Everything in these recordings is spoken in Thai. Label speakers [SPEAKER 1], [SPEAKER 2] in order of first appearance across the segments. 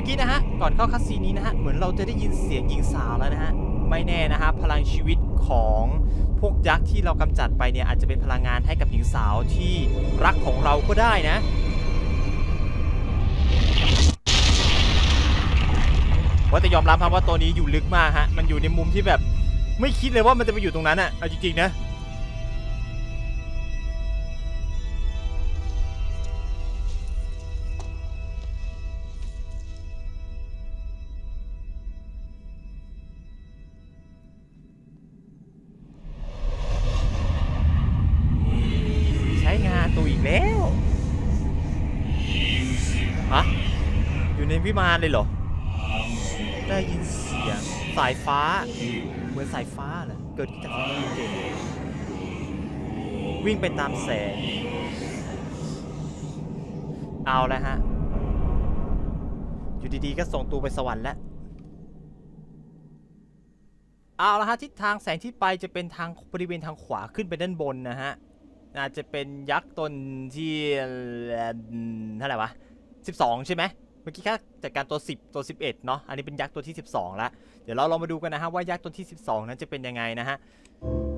[SPEAKER 1] มื่อกี้นะฮะ ก่อนเข้าคัสซีนี้นะฮะ เหมือนเราจะได้ยินเสียงหญิงสาวแล้วนะฮะ ไม่แน่นะฮะ พลังชีวิตของพวกยักษ์ที่เรากำจัดไปเนี่ย อาจจะเป็นพลังงานให้กับหญิงสาวที่รักของเราก็ได้นะว่าแต่ยอมรับครับว่าตัวนี้อยู่ลึกมากฮะ มันอยู่ในมุมที่แบบไม่คิดเลยว่ามันจะไปอยู่ตรงนั้นอะเอาจริงๆนะ เลยเหรอ ได้ยินเสียงสายฟ้า เหมือนสายฟ้าเหรอ เกิดขึ้นจากสมองเก่งวิ่งไปตามแสง เอาแล้วฮะ อยู่ดีๆ ก็ส่งตัวไปสวรรค์แล้ว เอาละฮะทิศทางแสงที่ไปจะเป็นทางบริเวณทางขวาขึ้นไปด้านบนนะฮะอาจจะเป็นยักษ์ตนที่เอ่อเท่าไหร่วะ 12 ใช่ไหม เมื่อกี้แค่จัดการตัว 10 ตัว 11 เนาะอันนี้เป็นยักษ์ตัวที่ 12แล้วเดี๋ยวเราลองมาดูกันนะฮะว่ายักษ์ตัวที่ 12 นั้นจะเป็นยังไงนะฮะ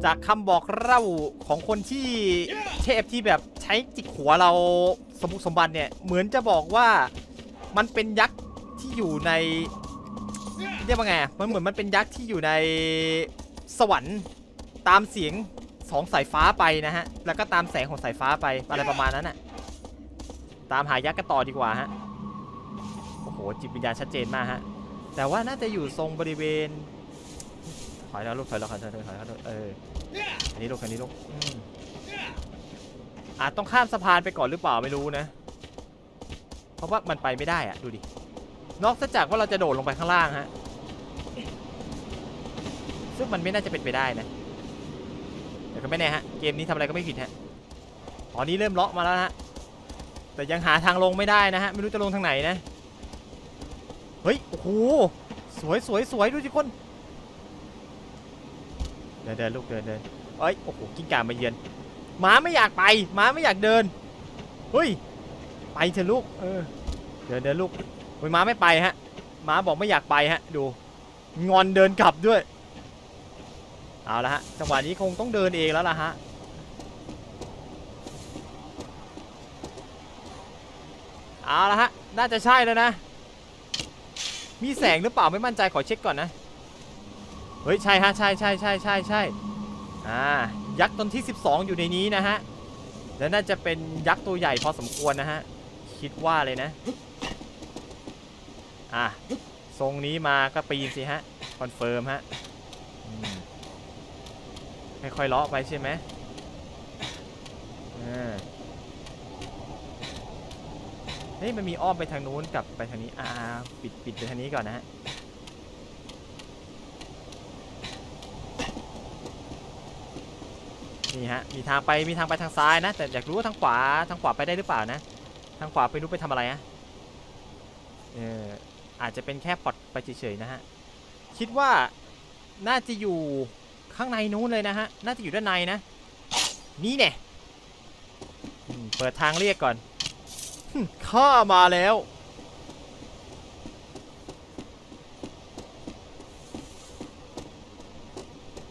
[SPEAKER 1] จากคำบอกเล่าของคนที่เทพที่แบบใช้จิกหัวเราสมบุกสมบันเนี่ย เหมือนจะบอกว่ามันเป็นยักษ์ที่อยู่ในเรียกว่าไง มันเหมือนมันเป็นยักษ์ที่อยู่ในสวรรค์ตามเสียงสองสายฟ้าไปนะฮะ แล้วก็ตามแสงของสายฟ้าไปอะไรประมาณนั้นน่ะตามหายักษ์กันต่อดีกว่าฮะ โอ้โหจิตวิญญาณชัดเจนมากฮะ แต่ว่าน่าจะอยู่ทรงบริเวณ ถอยแล้วลูกถอยแล้วถอยถอยถอยถอยเอออันนี้ลูกอันนี้ลูกอาจต้องข้ามสะพานไปก่อนหรือเปล่าไม่รู้นะ เพราะว่ามันไปไม่ได้อะดูดิ นอกจากว่าเราจะโดดลงไปข้างล่างฮะ ซึ่งมันไม่น่าจะเป็นไปได้นะแต่ก็ไม่แน่ฮะ เกมนี้ทำอะไรก็ไม่ผิดฮะตอนนี้เริ่มเลาะมาแล้วฮะ แต่ยังหาทางลงไม่ได้นะฮะ ไม่รู้จะลงทางไหนนะ เฮ้ย โอ้โห สวยสวยสวยดูสิคน เดินเดินลูกเดินเดินเอ้ย โอ้โห กิ้งก่ามาเยือนหมาไม่อยากไปหมาไม่อยากเดิน เฮ้ย ไปเถอะลูก เออ เดินเดินลูกเฮ้ยหมาไม่ไปฮะหมาบอกไม่อยากไปฮะ ดู งอนเดินกลับด้วย เอาละฮะ จังหวะนี้คงต้องเดินเองแล้วล่ะฮะเอาละฮะ น่าจะใช่แล้วนะ มีแสงหรือเปล่าไม่มั่นใจขอเช็คก่อนนะ เฮ้ยใช่ฮะใช่ใช่ใช่ใช่ใช่อ่ายักษ์ตนที่ 12 อยู่ในนี้นะฮะ และน่าจะเป็นยักษ์ตัวใหญ่พอสมควรนะฮะ คิดว่าเลยนะ อะทรงนี้มาก็ปีนสิฮะ คอนเฟิร์มฮะค่อยๆเลาะไปใช่ไหมอ่า เฮ้ยมันมีอ้อมไปทางนู้นกลับไปทางนี้อ่าปิดปิดไปทางนี้ก่อนนะฮะนี่ฮะมีทางไปมีทางไปทางซ้ายนะ แต่อยากรู้ว่าทางขวาทางขวาไปได้หรือเปล่านะ ทางขวาไปรู้ไปทำอะไรฮะเอออาจจะเป็นแค่พอดไปเฉยๆนะฮะคิดว่าน่าจะอยู่ข้างในนู้นเลยนะฮะน่าจะอยู่ด้านในนะ นี่เนี่ยเปิดทางเรียกก่อน ข้ามาแล้ว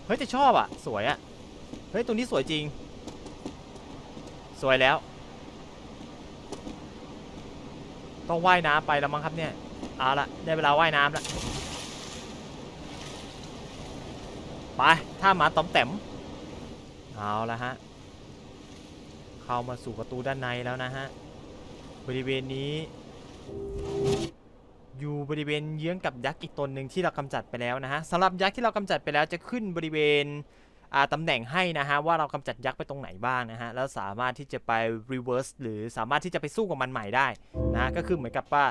[SPEAKER 1] เฮ้ยแต่ชอบอะ สวยอะ เฮ้ยตรงนี้สวยจริง สวยแล้ว ต้องว่ายน้ำไปแล้วมั้งครับเนี่ย เอาละได้เวลาว่ายน้ำแล้วไปถ้าหมาตอมแต้มเอาละฮะ เข้ามาสู่ประตูด้านในแล้วนะฮะ บริเวณนี้ อยู่บริเวณเยื้องกับยักษ์อีกตนหนึ่งที่เรากำจัดไปแล้วนะฮะสำหรับยักษ์ที่เรากำจัดไปแล้วจะขึ้นบริเวณตำแหน่งให้นะฮะว่าเรากำจัดยักษ์ไปตรงไหนบ้างนะฮะแล้วสามารถที่จะไป reverse หรือสามารถที่จะไปสู้กับมันใหม่ได้นะะก็คือเหมือนกับว่า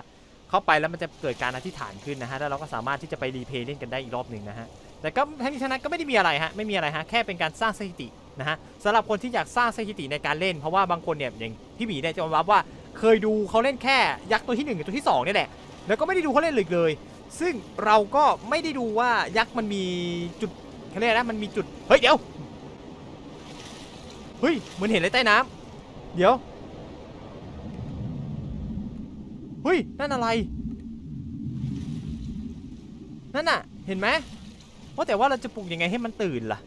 [SPEAKER 1] เข้าไปแล้วมันจะเกิดการอธิษฐานขึ้นนะฮะแล้วเราก็สามารถที่จะไปรีเพย์เล่นกันได้อีกรอบหนึ่งนะฮะแต่ก็ทั้งนี้ทั้งนั้นก็ไม่ได้มีอะไรฮะไม่มีอะไรฮะแค่เป็นการสร้างสถิตินะฮะสำหรับคนที่อยากสร้างสถิติในการเล่น เพราะว่าบางคนเนี่ยอย่างพี่หมีเนี่ยจะรับว่า เคยดูเขาเล่นแค่ยักษ์ตัวที่หนึ่งกับตัวที่สองเนี่ยแหละ แล้วก็ไม่ได้ดูเขาเล่นเลยเลย ซึ่งเราก็ไม่ได้ดูว่ายักษ์มันมีจุดเขาเรียกนะมันมีจุด เฮ้ยเดี๋ยว เฮ้ยเหมือนเห็นอะไรใต้น้ำเดี๋ยว เฮ้ยนั่นอะไร นั่นน่ะ เห็นไหมว่าแต่ว่าเราจะปลุกยังไงให้มันตื่นล่ะ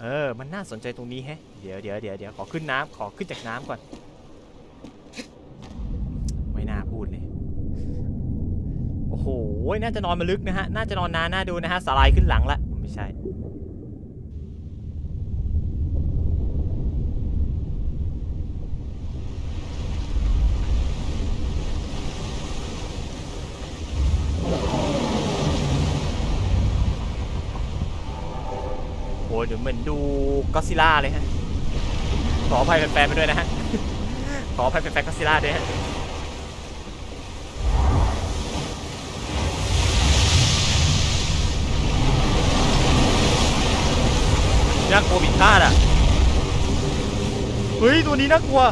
[SPEAKER 1] เออ มันน่าสนใจตรงนี้แฮะ เดี๋ยวเดี๋ยวเดี๋ยวเดี๋ยวขอขึ้นน้ำขอขึ้นจากน้ำก่อน ไม่น่าพูดเลย โอ้โหน่าจะนอนมาลึกนะฮะ น่าจะนอนนานน่าดูนะฮะ สลด์ขึ้นหลังละ ไม่ใช่โอ้ยเดี๋ยวเหมือนดูก็ซิล่าเลยฮะ ขออภัยแฟนๆไปด้วยนะฮะ ขออภัยแฟนๆก็ซิล่าด้วยฮะ น่ากลัวผิดคาดอะ เฮ้ย ตัวนี้น่ากลัว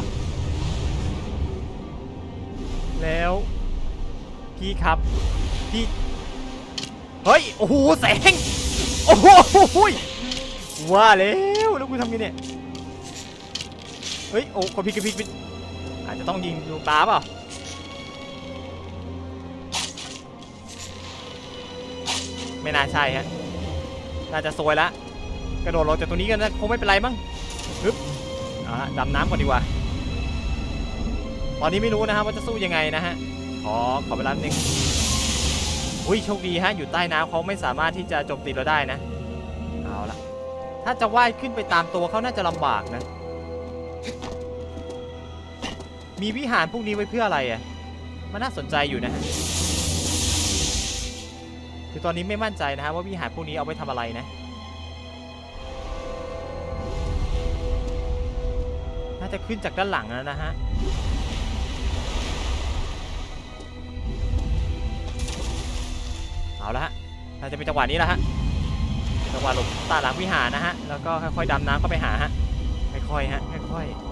[SPEAKER 1] แล้วพี่ครับ พี่ เฮ้ย โอ้โห แสง โอ้โหว่าแล้วแล้วกูทำไงเนี่ยเฮ้ย โอ้กดผิดกดผิดผิดอาจจะต้องยิงดวงตาเปล่าไม่น่าใช่ฮะ น่าจะซวยละ กระโดดลงจากตรงนี้กันนะคงไม่เป็นไรมั้งฮึบอ่าดำน้ำก่อนดีกว่า ตอนนี้ไม่รู้นะฮะว่าจะสู้ยังไงนะฮะ ขอขอเวลาหนึ่งอุ้ยโชคดีฮะอยู่ใต้น้ำเขาไม่สามารถที่จะโจมตีเราได้นะ เอาละถ้าจะว่ายขึ้นไปตามตัวเขาน่าจะลำบากนะ มีวิหารพวกนี้ไว้เพื่ออะไรอะ มันน่าสนใจอยู่นะฮะคือตอนนี้ไม่มั่นใจนะฮะว่าวิหารพวกนี้เอาไว้ทำอะไรนะ จะขึ้นจากด้านหลังแล้วนะฮะเอาละฮะน่าจะเป็นจังหวะนี้แล้วฮะจังหวะหลบตาหลังวิหารนะฮะแล้วก็ค่อยๆดำน้ำเข้าไปหาฮะค่อยๆฮะค่อยๆ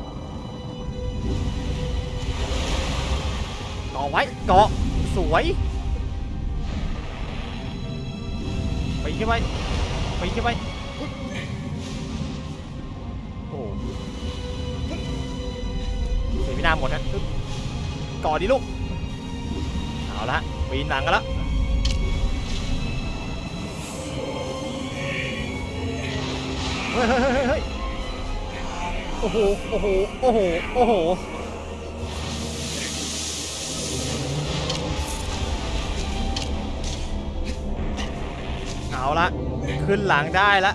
[SPEAKER 1] เกาะไว้เกาะสวยไปขึ้นไปไปขึ้นไปโอ้ มินาหมดฮะอึ๊บกาะดิลูก เอาละปีนหลังกันล้วเฮ้ยเฮ้ยเฮ้ยเฮ้ยโอ้โห โอ้โห โอ้โห โอ้โหเอาละขึ้นหลังได้ละ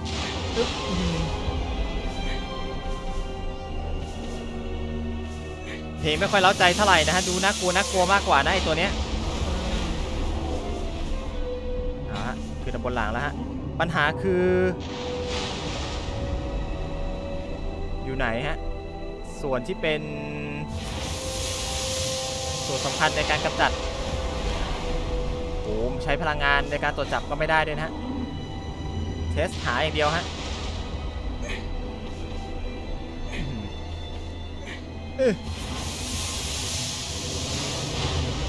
[SPEAKER 1] ลงไม่ค่อยเล้าใจเท่าไหร่นะฮะดูน่ากลัวน่ากลัวมากกว่านะไอตัวเนี้ยเอาฮะขึ้นมาบนหลังแล้วฮะปัญหาคือ อยู่ไหนฮะส่วนที่เป็นส่วนสำคัญในการกำจัดโอ้มใช้พลังงานในการตรวจจับก็ไม่ได้ด้วยนะฮะเทสหาอย่างเดียวฮะ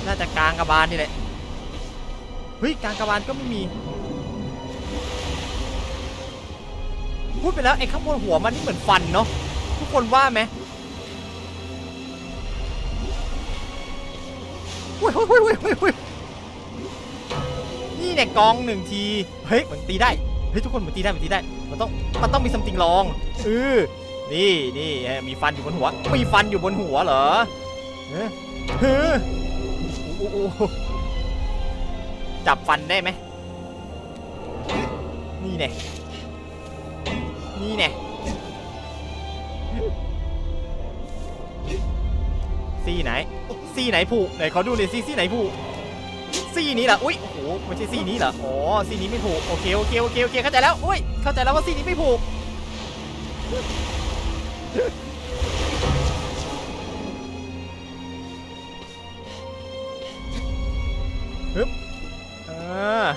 [SPEAKER 1] น่าจะกลางกระบาลนี่แหละเฮ้ยกลางกระบาลก็ไม่มีพูดไปแล้วไอ้ข้างบนหัวมันนี่เหมือนฟันเนาะทุกคนว่าไหมอุ้ยอุ้ยอุ้ยอุ้ยอุ้ยนี่เนี่ยกองหนึ่งทีเฮ้ยเหมันตีได้เฮ้ยทุกคนเหมันตีได้เหมันตีได้มันต้องมันต้องมีซัมติงลองเออนี่นี่มีฟันอยู่บนหัวมีฟันอยู่บนหัวเหรอเฮ้ย เฮ้ยโอ้โหจับฟันได้ไหม นี่เนี่ยนี่แน่ซี่ไหน ซี่ไหนผูกไหนเขอดูหน่อยซี่ซี่ไหนผูกซี่นี้เหรอ อุ้ยโอ้โหไม่ใช่ซี่นี้เหรอ อ๋อ ซี่นี้ไม่ผูก โอเค โอเค โอเค โอเค เข้าใจแล้ว อุ้ย เข้าใจแล้วว่าซี่นี้ไม่ผูก ฮึบอ่า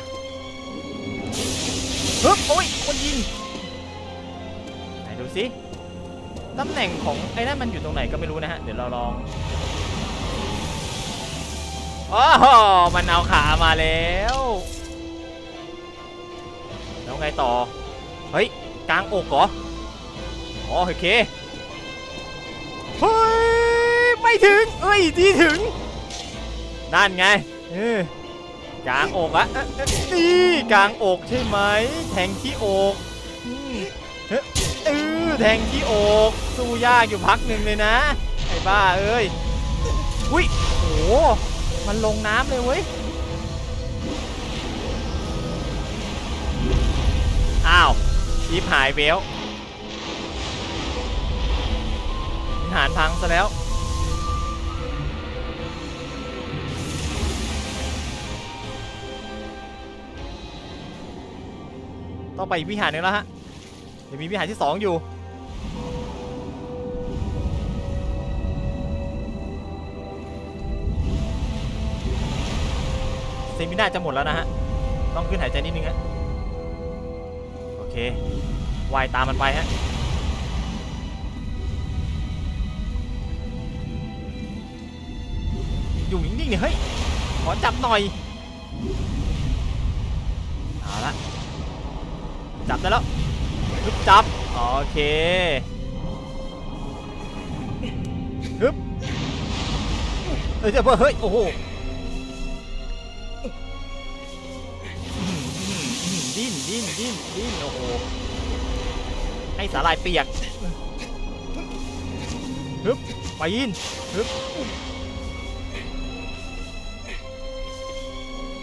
[SPEAKER 1] ฮึบโอ้ยคนยิงไหนดูสิตำแหน่งของไอ้นั่นมันอยู่ตรงไหนก็ไม่รู้นะฮะ เดี๋ยวเราลองโอ้โหมันเอาขามาแล้ว แล้วไงต่อ เฮ้ย กลางอกเหรออ๋อโอเค เฮ้ย ไม่ถึง เอ้ย ที่ถึง นั่นไง เออ กลางอกอะนี่กลางอกใช่ไหมแทงที่อกอืมเออแทงที่อกสู้ยากอยู่พักหนึ่งเลยนะไอ้บ้าเอ้ยอุ้ยโหมันลงน้ำเลยเว้ยอ้าวชีพหายเวลวิหารพังซะแล้ว ต้องไปอีกวิหารหนึงแล้วฮะเดี๋ยวมีวิหารที่สองอยู่ เซมิน่าจะหมดแล้วนะฮะ ต้องขึ้นหายใจนิดนึงฮะ โอเควายตามมันไปฮะอยู่นิ่งๆเนี่ยเฮ้ย ขอจับหน่อย เอาละ จับได้แล้วฮึบจับ โอเคฮึบเฮ้ยเดี๋ยวเฮ้ย โอ้โหดิ้นดิ้นดิ้นดิ้นโอ้โห ให้สาลายเปียกฮึบไปยินฮึบ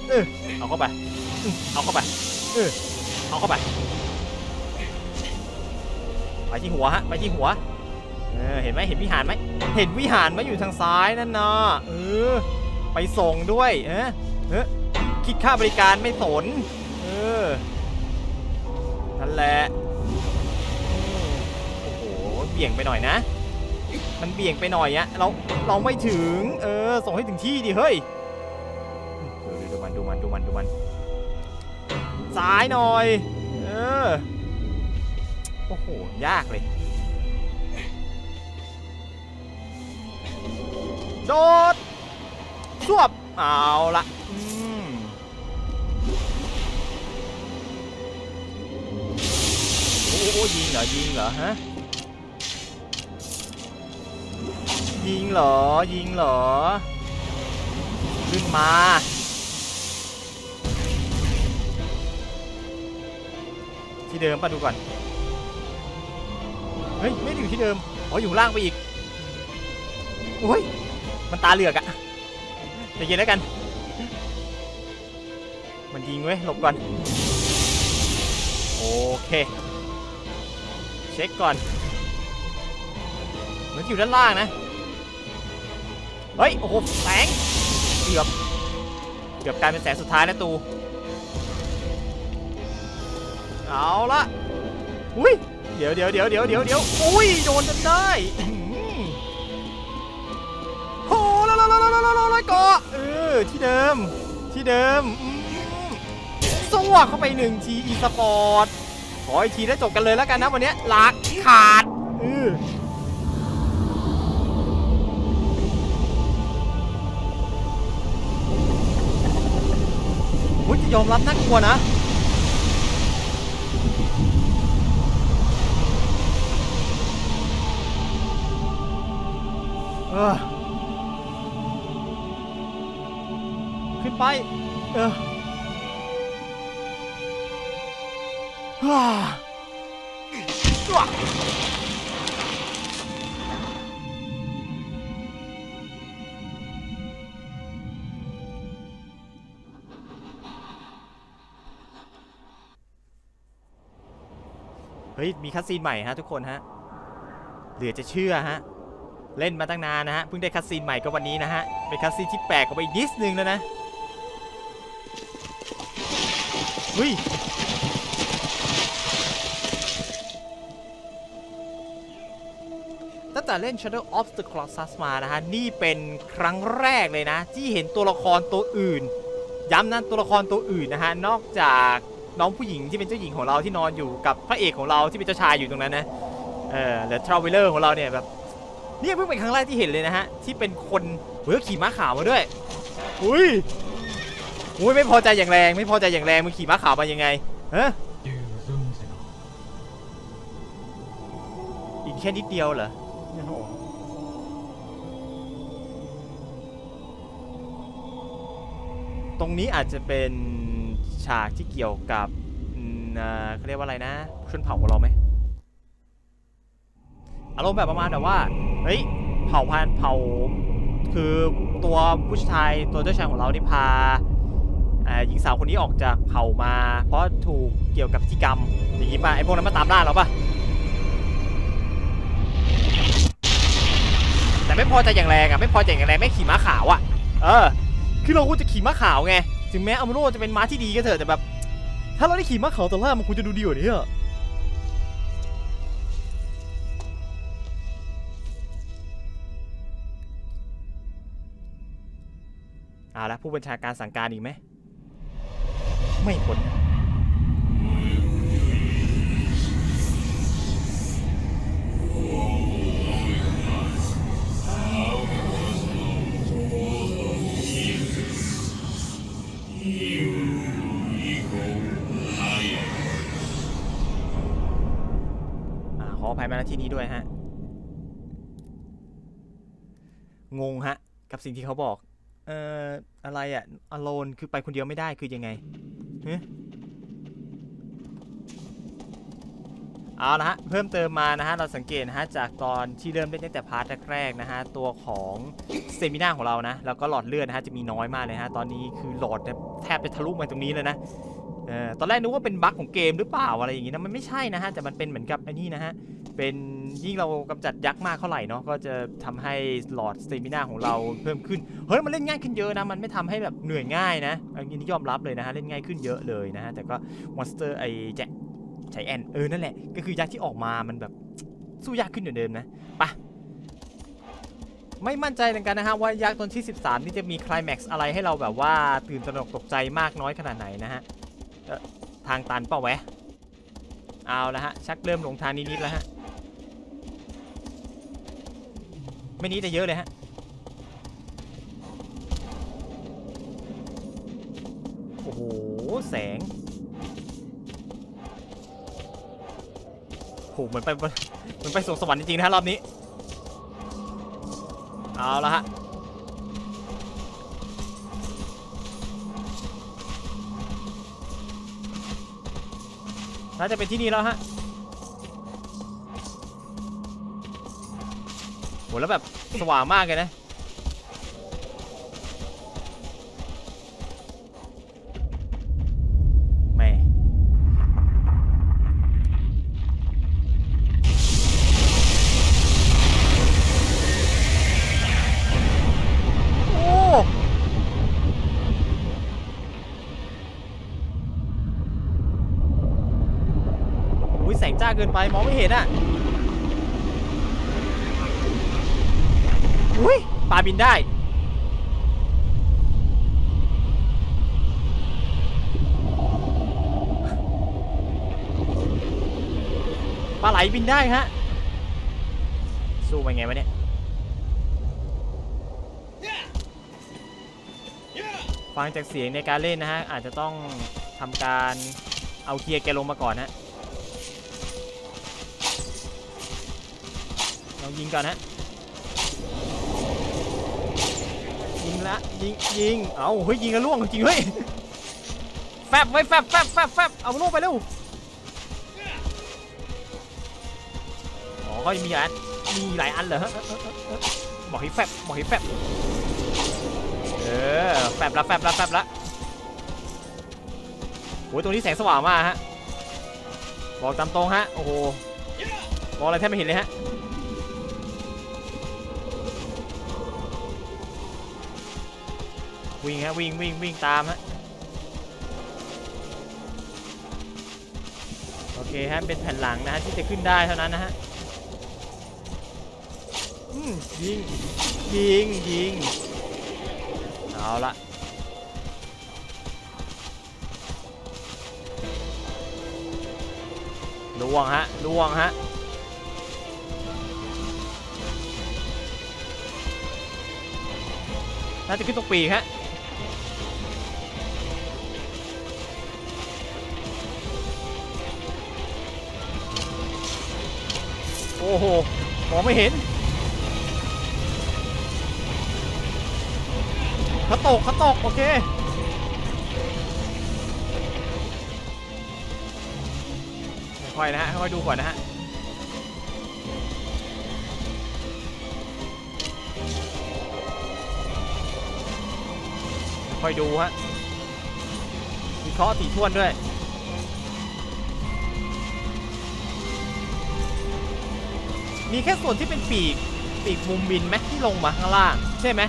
[SPEAKER 1] เออเอาเข้าไปอื้อเอาเข้าไป เออ เอาเข้าไป ไปที่หัวฮะ ไปที่หัว เออ เห็นไหมเห็นวิหารไหม เห็นวิหารไหมอยู่ทางซ้ายนั่นนะเออ ไปส่งด้วย เออเออคิดค่าบริการไม่สน เออ นั่นแหละ โอ้โห เบี่ยงไปหน่อยนะ มันเบี่ยงไปหน่อยอะเรา เราไม่ถึง เออ ส่งให้ถึงที่ดิ เฮ้ย ดูดูดูมันดูมันดูมันดูมัน ซ้ายหน่อย เออ โอ้โห ยากเลย โดดสวบ เอาละอืมโอ้โหยิงเหรอ ยิงเหรอ ฮะ ยิงเหรอ ยิงเหรอ ขึ้นมา ที่เดิมป่ะดูก่อน เฮ้ย ไม่ได้อยู่ที่เดิม อ๋อ อยู่ล่างไปอีกโอ้ย มันตาเหลือกอะใจเย็นแล้วกัน มันยิงเว้ย หลบก่อน โอเค เช็คก่อน เหมือนอยู่ด้านล่างนะ เฮ้ย โอ้โห แสง เกือบ เกือบกลายเป็นแสงสุดท้ายนะตู เอาละอุ้ยเดี๋ยวเดี๋ยวเดี๋ยวเดี๋ยวเดี๋ยวเดี๋ยวอุ้ยโดนจนได้อื้อหือโหแล้วแล้วแล้วแล้วแล้วแล้วเกาะเออที่เดิม ที่เดิมสวกเข้าไปหนึ่งทีอีสปอร์ตขออีกทีแล้วจบกันเลยแล้วกันนะวันนี้ลักขาดเอออุ๊ยจะยอมรับน่ากลัวนะ ออขึ้นไป เออฮ่าจ้วะเฮ้ย มีคัสซีนใหม่ฮะทุกคนฮะ เหลือจะเชื่อฮะ เล่นมาตั้งนานนะฮะ เพิ่งได้คัสซีนใหม่ก็วันนี้นะฮะ เป็นคัสซีนที่แปลกกว่าไปอีกนิดนึงแล้วนะเฮ้ยตั้งแต่เล่น Shadow of the Colossus มานะฮะ นี่เป็นครั้งแรกเลยนะ ที่เห็นตัวละครตัวอื่น ย้ำนะตัวละครตัวอื่นนะฮะ นอกจากน้องผู้หญิงที่เป็นเจ้าหญิงของเราที่นอนอยู่กับพระเอกของเราที่เป็นเจ้าชายอยู่ตรงนั้นนะ เออแล้วทราเวลเลอร์ของเราเนี่ยแบบ นี่เพิ่งเป็นครั้งแรกที่เห็นเลยนะฮะ ที่เป็นคนเฮ้ยขี่ม้าขาวมาด้วยอุ้ยอุ้ยไม่พอใจอย่างแรง ไม่พอใจอย่างแรงมึงขี่ม้าขาวมายังไงฮะอีกแค่นิดเดียวเหรอตรงนี้อาจจะเป็นฉากที่เกี่ยวกับเขาเรียกว่าอะไรนะชนเผ่าของเราไหม อารมณ์แบบประมาณแบบว่า เฮ้ย เผ่าพันเผ่า คือตัวผู้ชายตัวเจ้าชายของเรานี่พาอ่อหญิงสาวคนนี้ออกจากเผ่ามา เพราะถูกเกี่ยวกับพิธีกรรมอย่างนี้ป่ะไอพวกนั้นมาตามล่าเราป่ะแต่ไม่พอใจอย่างแรงอะไม่พอใจอย่างแรงไม่ขี่ม้าขาวอะ เออ คือเราควรจะขี่ม้าขาวไงถึงแม้อัมโรจะเป็นม้าที่ดีก็เถอะแต่แบบ ถ้าเราได้ขี่ม้าขาวตอนแรกมันควรจะดูดีกว่านี้อะ เอาละผู้บัญชาการสั่งการอีกไหม ไม่ผลขออภัยมาณที่นี้ด้วยฮะ งงฮะ กับสิ่งที่เขาบอก เอ่ออะไรอะอโลนคือไปคนเดียวไม่ได้คือยังไงฮะเอาละฮะเพิ่มเติมมานะฮะเราสังเกตนะฮะจากตอนที่เริ่มเล่นตั้งแต่พาร์ทแรกๆนะฮะตัวของเซมินาของเรานะแล้วก็หลอดเลือดนะฮะจะมีน้อยมากเลยฮะตอนนี้คือหลอดแทบจะทะลุมาตรงนี้เลยนะเออตอนแรกนึกว่าเป็นบั๊กของเกมหรือเปล่าอะไรอย่างงี้นะมันไม่ใช่นะฮะแต่มันเป็นเหมือนกับอ้นี่นะฮะ เป็นยิ่งเรากำจัดยักษ์มากเท่าไหร่เนาะก็จะทำให้หลอดสเตมินาของเราเพิ่มขึ้น เฮ้ยมันเล่นง่ายขึ้นเยอะนะ มันไม่ทำให้แบบเหนื่อยง่ายนะอันนี้ยอมรับเลยนะฮะเล่นง่ายขึ้นเยอะเลยนะฮะแต่ก็มอนสเตอร์ไอแจ็คใช้แอนเออนั่นแหละก็คือยักษ์ที่ออกมามันแบบสู้ยากขึ้นอย่าเดิมนะไปะไม่มั่นใจเหมือนกันนะฮะว่ายักษ์ตนที่ 13 นี่จะมีคลายแม็กซ์อะไรให้เราแบบว่าตื่นตระหนกตกใจมากน้อยขนาดไหนนะฮะเอ่อทางตันเปล่าแวะเอาละฮะชักเริ่มหลงทางนิดๆแล้วฮะ ไม่นี้แต่เยอะเลยฮะ โอ้โห แสงโหเหมือนไปเหมือนไปสวงสวรรค์จริงๆนะฮะรอบนี้ เอาละฮะน่าจะเป็นที่นี่แล้วฮะ โหแล้วแบบสว่างมากเลยนะแม่โอ้โหแสงจ้าเกินไปมองไม่เห็นอะ อุ้ยปลา บินได้ ปลาไหลบินได้ฮะ สู้ไปไงวะเนี่ยฟังจากเสียงในการเล่นนะฮะ อาจจะต้องทำการเอาเกียร์แกลงมาก่อนฮะลองยิงก่อนฮะ ยิง ละยิงยิงเอาเฮ้ยยิงกันล่วงจริงเฮ้ยแฟบไว้แฟบแฟบแฟบแฟบเอาลูกไปเร็วอ๋อเขามีอันมีหลายอันเหรอฮะเออเออเออเออบอกให้แฟบบอกให้แฟบเออแฟบละแฟบละแฟบละโอ้ยตรงนี้แสงสว่างมากฮะบอกตามตรงฮะโอ้โหมองอะไรแทบไม่เห็นเลยฮะ วิ่งฮะวิ่งวิ่งวิ่งตามฮะโอเคฮะเป็นแผ่นหลังนะฮะที่จะขึ้นได้เท่านั้นนะฮะยิงยิงยิงเอาละล่วงฮะล่วงฮะน่าจะขึ้นตรงปีกฮะ โอ้โห มองไม่เห็นเขาตกเขาตก โอเค ค่อยนะฮะ ค่อยดูก่อนนะฮะค่อยดูฮะวิเคราะห์ถี่วนด้วย มีแค่ส่วนที่เป็นปีกปีกมุมบินไหมที่ลงมาข้างล่าง ใช่ไหม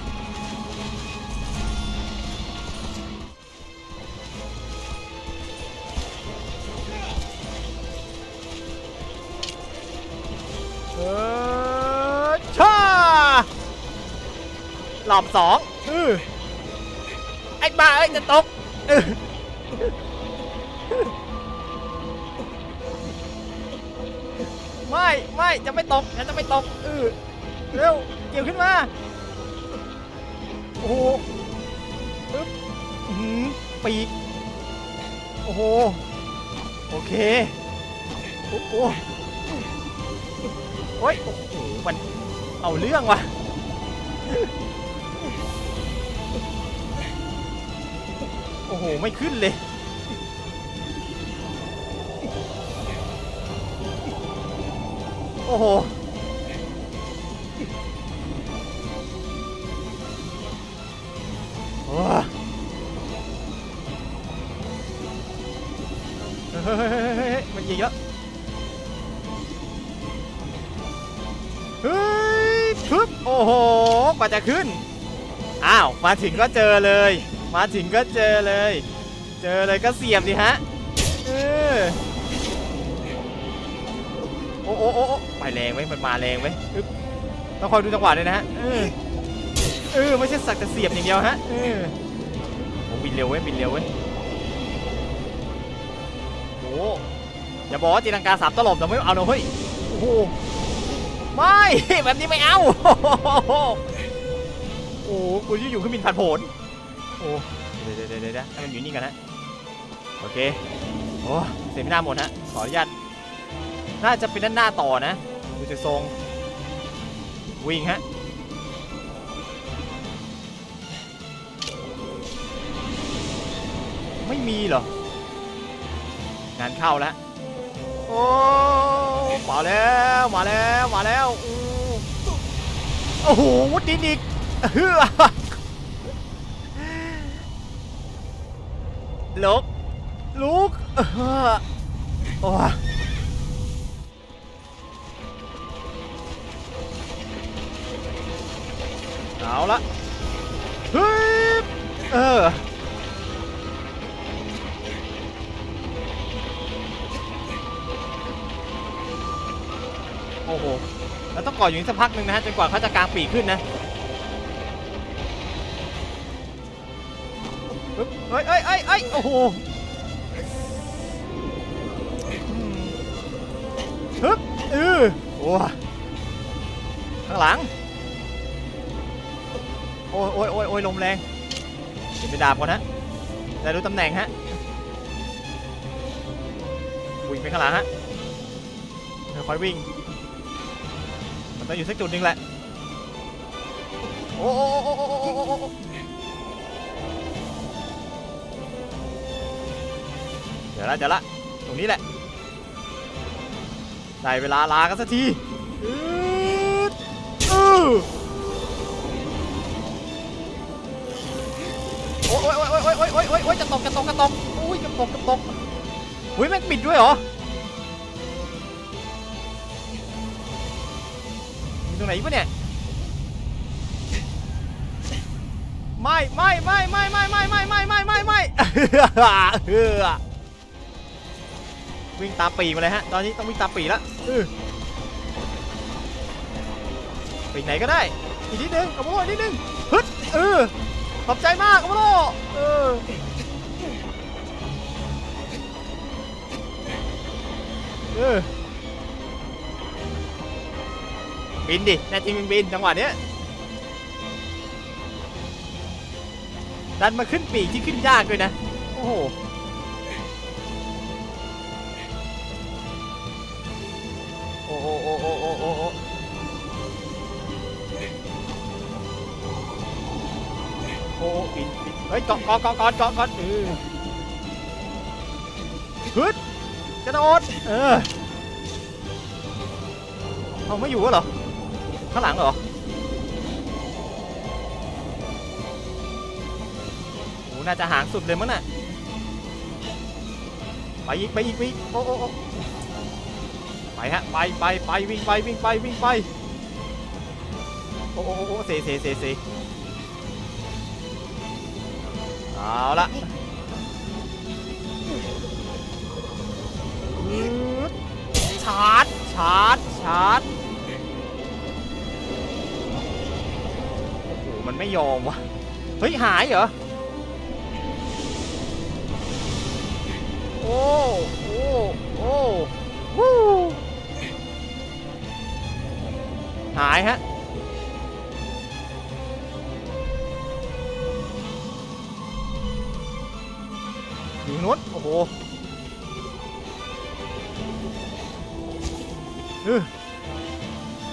[SPEAKER 1] เออชาหลอบสองเออไอ้บ้า เอ้ย จะตก ไม่ไม่จะไม่ตกฉันจะไม่ตกเออเร็วเกี่ยวขึ้นมาโอ้โหปึ๊บอื้อหือปีกโอ้โหโอเคโอ้โหโอ้ยโอ้โหมันเอาเรื่องว่ะโอ้โห ไม่ขึ้นเลย โอ้โหโอ้ยเฮ้ยเฮ้ยเฮ้ยเฮ้ยเฮ้ยมันยิงแล้วเฮ้ยปึ๊บโอ้โห กว่าจะขึ้น อ้าว มาถึงก็เจอเลย มาถึงก็เจอเลย เจอเลยก็เสียบดิฮะ เออ อ้โอ้โอ้โอไปแรงไว้ยมันมาแรงไว้ยอึ๊บต้องคอยดูจังหวะเลยนะฮะเออเออไม่ใช่สักแต่เสียบอย่างเดียวฮะเออโอ้บินเร็วเว้ยบินเร็วเว้ยโอ้อย่าบอกว่าตีลังกาสามตลบแต่ไม่เอานะเฮ้ยโอ้โหไม่แบบนี้ไม่เอาโอ้โหกูจะอยู่เครื่องบินผ่านผลโอ้เดี๋ยวเดี๋ยวเดี๋ยวเดี๋ยวให้มันอยู่นี่กันนะโอเคโอ้เสียไม่น่าหมดฮะขออนุญาต น่าจะเป็นด้านหน้าต่อนะดูจากทรง วิ่งฮะไม่มีเหรอ งานเข้าแล้ว โอ้มาแล้ว มาแล้ว มาแล้วอู้โอ้โหวุดดินอีกเฮือลุกลุกเออโอ้ เอาละเฮ้ยเออโอ้โหแล้วต้องก่ออยู่นี่สักพักหนึ่งนะฮะจนกว่าเขาจะกางปีกขึ้นนะเฮ้ยเฮ้ยเฮ้ยเฮ้ยโอ้โหฮึบเออโอ้ข้างหลัง โอ้ยโอ้ยโอ้ยอยลมแรงเก็บไปดาบก่อนฮะแต่รู้ตำแหน่งฮะวิ่งไปข้างหลังฮะคอยวิ่ง มันต้องอยู่สักจุดหนึ่งแหละ โอ้โเดี๋ยวละเดี๋ยวละ ตรงนี้แหละ ได้เวลาลากันสักทีอือ โอ้ยโอ้ยโอ้ยโอ้ยจะตกจะตกจะตกอุ้ยจะตกจะตกอุ้ยแม่งปิดด้วยเหรอตรงไหนวะเนี่ยไม่ไม่ไม่ไม่ไม่ไม่ไม่ไม่ไม่ไม่ไม่เฮือวิ่งตาปีมาเลยฮะ ตอนนี้ต้องวิ่งตาปีแล้วปีไหนก็ได้ อีกนิดนึงเอาโมโลอีกนิดนึงฮึดเออ ขอบใจมากเอาโมโลเออเออบินดิแน่จริงมึงบินจังหวะเนี้ยดันมาขึ้นปีกที่ขึ้นยากด้วยนะ โอ้โห โอ้โอ้โอ้โอ้โอ้ โอ้โอ้โอ้บินบิเฮ้ยเกาะเกาะเกาะเกาะเกาะเกาะเออฮึดกระโดดเออเอาไม่อยู่แล้วเหรอ ข้างหลังเหรอโหน่าจะหางสุดเลยมั้งน่ะ ไปอีกไปอีกไปอีกโอ้โอ้โอ้ไปฮะไปไปไปวิ่งไปวิ่งไปวิ่งไป โอ้โอ้โอ้โอ้เซเซเซเซ เอาละอืดชาร์จ ชาร์จ ชาร์จ โอ้โห มันไม่ยอมวะเฮ้ย หายเหรอ โอ้ โอ้ โอ้วู้หายฮะ อยู่นู้นโอ้โหเออ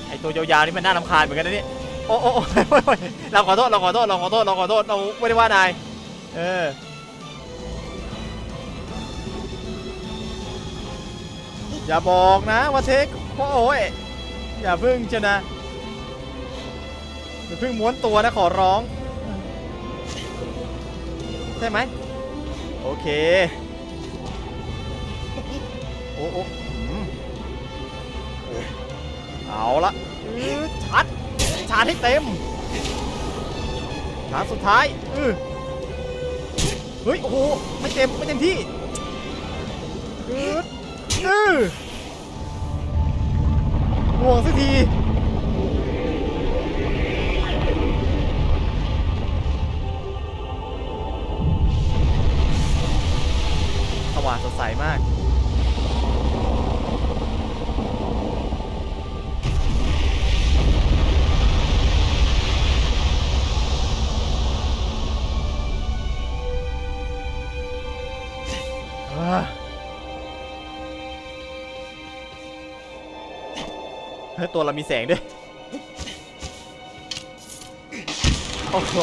[SPEAKER 1] ไอตัวยาวๆนี่มันน่ารำคาญเหมือนกันนะเนี่ยโอ้โอ้โอ้เราขอโทษเราขอโทษเราขอโทษเราขอโทษเราไม่ได้ว่านายเอออย่าบอกนะว่าเทคโอ้ยอย่าพึ่งเชนะอย่าพึ่งม้วนตัวนะขอร้อง ใช่ไหม โอเค โอ้โอ้อือเอาละอื้อชัดชาร์จให้เต็มชาร์จสุดท้ายอือเฮ้ย โอ้โห ไม่เต็ม ไม่เต็มที่อืออือห่วงสักที ตัวเรามีแสงด้วย โอ้โห